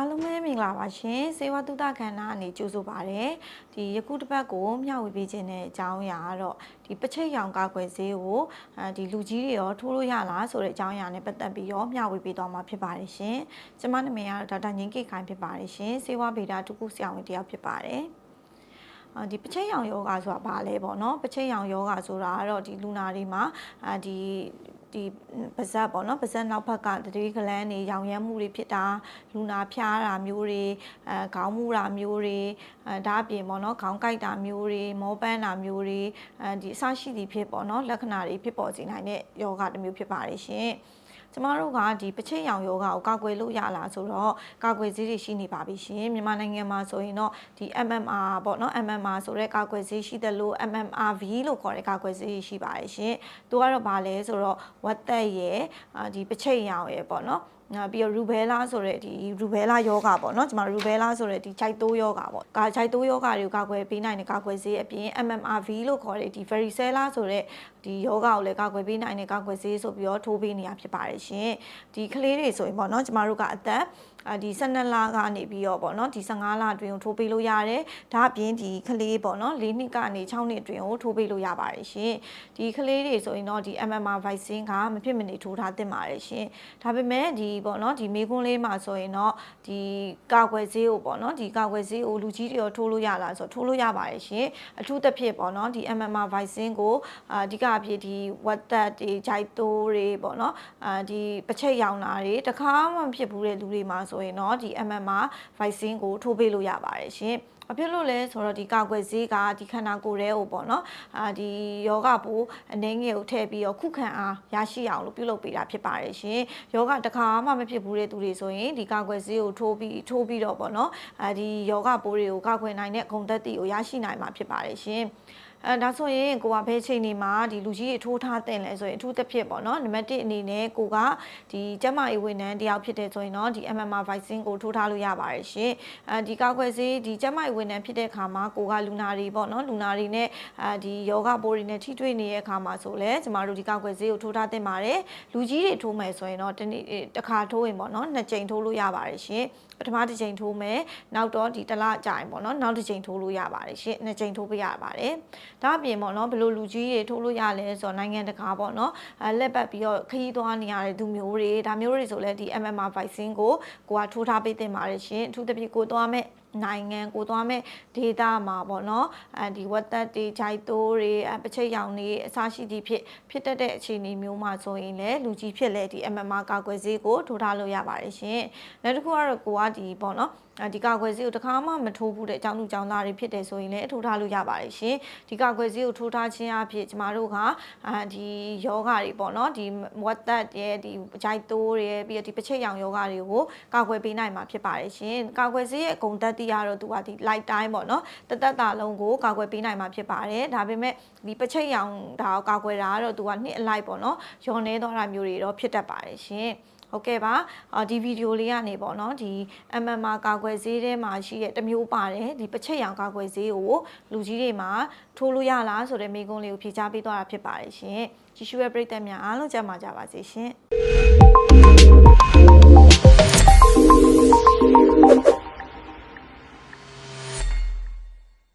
အားလုံးပဲမင်္ဂလာပါရှင်စေဝတုဒ္ဒခန္ဓာအနေကြိုဆိုပါရစေဒီယခုတစ်ပတ်ကိုမျှဝေပေးခြင်းတဲ့အကြောင်းအရာကတော့ဒီပချိတ်ရောင်ကာကွယ်ဆေးကိုအဲဒီလူကြီးတွေရောထိုးလို့ရလားဆိုတဲ့အကြောင်းအရာနဲ့ပတ်သက်ပြီးရောမျှဝေပေးသွားမှာဖြစ်ပါတယ်ရှင်ကျမနာမည်ကတော့ဒေါက်တာငင်းကိခိုင်ဖြစ်ပါတယ်ရှင်စေဝဗေဒတုကုဆရာဝန်တစ်ယောက်ဖြစ်ပါတယ်အာဒီပချိတ်ရောင်ယောဂဆိုတာဘာလဲပေါ့နော်ပချိတ်ရောင်ယောဂဆိုတာကတော့ဒီလူနာတွေမှာအာဒီ ဒီပါဇက်ပေါ့နော်ပါဇက်နောက်ဘက်ကတတိကလန်းနေရောင်ရမ်းမှုတွေဖြစ်တာလူနာဖျားတာမျိုးတွေအဲခေါင်းမူတာမျိုးတွေအဲဒါအပြင်ပေါ့နော်ခေါင်းကိုက်တာမျိုးတွေမောပန်းတာမျိုးတွေအဲဒီအဆရှိသည်ဖြစ်ပေါ့နော်လက္ခဏာတွေဖြစ်ပေါ်စေနိုင်တဲ့ယောဂတစ်မျိုးဖြစ်ပါတယ်ရှင် ကျမတို့ကဒီပချိတ်ရောင်ယောဂကိုကာကွယ်လို့ရလားဆိုတော့ကာကွယ်ဆေးတွေရှိနေပါပြီရှင်မြန်မာနိုင်ငံမှာဆိုရင်တော့ဒီ MMR ပေါ့နော် MMR ဆိုတဲ့ကာကွယ်ဆေးရှိတယ်လို့ MMRV လို့ခေါ်တဲ့ကာကွယ်ဆေးရှိပါတယ်ရှင်သူကတော့ဗာလဲဆိုတော့ဝက်သက်ရဲ့အာဒီပချိတ်ရောင်ရဲ့ပေါ့နော်နောက်ပြီးတော့ရူဘဲလာဆိုတဲ့ဒီရူဘဲလာယောဂပေါ့နော်ကျွန်တော်ရူဘဲလာဆိုတဲ့ဒီခြိုက်တိုးယောဂပေါ့ကာခြိုက်တိုးယောဂတွေကိုကာကွယ်ပေးနိုင်တဲ့ကာကွယ်ဆေးအပြင် MMRV လို့ခေါ်တဲ့ဒီ varicella ဆိုတဲ့ဒီယောဂကိုလည်းကာကွယ်ပေးနိုင်တဲ့ကာကွယ်ဆေးဆိုပြီးတော့ထိုးပေးနေရဖြစ်ပါတယ်ရှင်ဒီကလေးတွေဆိုရင်ပေါ့နော်ကျမတို့ကအသက်အာဒီ12လကနေပြီးတော့ပေါ့နော်ဒီ15လအတွင်းကိုထိုးပေးလို့ရတယ်ဒါအပြင်ဒီကလေးပေါ့နော်၄နှစ်ကနေ6နှစ်အတွင်းကိုထိုးပေးလို့ရပါတယ်ရှင်ဒီကလေးတွေဆိုရင်တော့ဒီ MMR vaccine ကမဖြစ်မနေထိုးထားသင့်ပါတယ်ရှင်ဒါပေမဲ့ဒီပေါ့နော်ဒီမေကွန်းလေးမှာဆိုရင်တော့ဒီကာကွယ်ဆေးကိုပေါ့နော်ဒီကာကွယ်ဆေးကိုလူကြီးတွေရောထိုးလို့ရလားဆိုတော့ထိုးလို့ရပါတယ်ရှင်အထူးသဖြင့်ပေါ့နော်ဒီ MMR vaccine ကိုအာအဓိကအဖြစ်ဒီဝက်သက်တွေဂျိုက်တိုးတွေပေါ့နော်အာဒီပချိတ်ရောင်တာတွေတခါမှမဖြစ်ဘူးတဲ့လူတွေမှာဆိုရင်တော့ဒီ MMR vaccine ကိုထိုးပေးလို့ရပါတယ်ရှင် အဖြစ်လို့လဲဆိုတော့ဒီကာကွယ်ဆေးကဒီခန္ဓာကိုယ်ထဲကိုပေါ့နော်အာဒီယောဂပိုးအနေငယ်ကိုထည့်ပြီးတော့ခုခံအားရရှိအောင်လို့ပြုလုပ်ပေးတာဖြစ်ပါတယ်ရှင်ယောဂတစ်ခါမှမဖြစ်ဘူးတဲ့သူတွေဆိုရင်ဒီကာကွယ်ဆေးကိုထိုးပြီးထိုးပြီးတော့ပေါ့နော်အာဒီယောဂပိုးတွေကိုကာကွယ်နိုင်တဲ့ဂုဏ်သက်တည်ကိုရရှိနိုင်မှာဖြစ်ပါတယ်ရှင်အဲဒါဆိုရင်ကိုကဘယ်ချိန်နေမှာဒီလူကြီးတွေထိုးထားတဲ့လဲဆိုရင်အထူးသဖြင့်ပေါ့နော်နံပါတ်1အနေနဲ့ကိုကဒီကျန်းမာရေးဝန်ထမ်းတယောက်ဖြစ်တဲ့ဆိုရင်တော့ဒီ MMR vaccine ကိုထိုးထားလို့ရပါတယ်ရှင်အဲဒီကောက်ွယ်ဆေးဒီကျန်းမာရေးဝန်ထမ်းဖြစ်တဲ့အခါမှာကိုကလူနာတွေပေါ့နော်လူနာတွေနဲ့အဲဒီယောဂပိုးတွေနဲ့ထိတွေ့နေတဲ့အခါမှာဆိုလဲကျမတို့ဒီကောက်ွယ်ဆေးကိုထိုးထားသင့်ပါတယ်လူကြီးတွေထိုးမယ်ဆိုရင်တော့တနေ့တစ်ခါထိုးရင်ပေါ့နော်နှစ်ကြိမ်ထိုးလို့ရပါတယ်ရှင်ပထမတစ်ကြိမ်ထိုးမယ်နောက်တော့ဒီတစ်လကြာရင်ပေါ့နော်နောက်တစ်ကြိမ်ထိုးလို့ရပါတယ်ရှင်နှစ်ကြိမ်ထိုးပေးရပါတယ်ဒါအပြင်ပေါ့နော်ဘယ်လိုလူကြီးတွေထိုးလို့ရလဲဆိုတော့နိုင်ငံတကာပေါ့နော်အဲလက်ပတ်ပြီးတော့ခရီးသွားနေရတဲ့သူမျိုးတွေဒါမျိုးတွေဆိုလဲဒီ MMR vaccine ကိုကိုကထိုးထားပေးတင်ပါတယ်ရှင်အထူးသဖြင့်ကိုသွားမဲ့ နိုင်ငံကိုသွားမဲ့ဒေတာမှာပေါ့နော်အဲဒီဝက်သက်တွေဂျိုက်တိုးတွေအပချိတ်ရောင်တွေအစရှိသည့်ဖြစ်ဖြစ်တတ်တဲ့အခြေအနေမျိုးမှာဆိုရင်လည်းလူကြီးဖြစ်လဲဒီ MMR ကာကွယ်ဆေးကိုထိုးထားလို့ရပါတယ်ရှင်နောက်တစ်ခုကတော့ကိုကဒီပေါ့နော်ဒီကာကွယ်ဆေးကိုတစ်ခါမှမထိုးဘူးတဲ့အကြောင်းလူကြောင်းသားတွေဖြစ်တယ်ဆိုရင်လည်းထိုးထားလို့ရပါတယ်ရှင်ဒီကာကွယ်ဆေးကိုထိုးထားခြင်းအဖြစ်ကျမတို့ကအာဒီယောဂတွေပေါ့နော်ဒီဝက်သက်ရဲ့ဒီဂျိုက်တိုးတွေပြီးတော့ဒီပချိတ်ရောင်ယောဂတွေကိုကာကွယ်ပေးနိုင်မှာဖြစ်ပါတယ်ရှင်ကာကွယ်ဆေးရဲ့အကုန်သက်တည်ကတော့သူကဒီ light time ပေါ့နော်တသက်တာလုံးကိုကာကွယ်ပေးနိုင်မှာဖြစ်ပါတယ်ဒါပေမဲ့ဒီပချိတ်ရောင်ဒါကိုကာကွယ်တာကတော့သူကနှစ်အလိုက်ပေါ့နော်ရောနေတော့တာမျိုးတွေတော့ဖြစ်တတ်ပါတယ်ရှင်ဟုတ်ကဲ့ပါအော်ဒီဗီဒီယိုလေးကနေပေါ့နော်ဒီ MMR ကာကွယ်ဆေးထဲမှာရှိတဲ့တစ်မျိုးပါတယ်ဒီပချက်ရောင်ကာကွယ်ဆေးကိုလူကြီးတွေမှာထိုးလို့ရလားဆိုတဲ့မိကုံးလေးကိုဖြေချပေးသွားတာဖြစ်ပါတယ်ရှင်ကြည့်ရှုရဲ့ပရိသတ်များအားလုံးကြမှာကြပါစေရှင်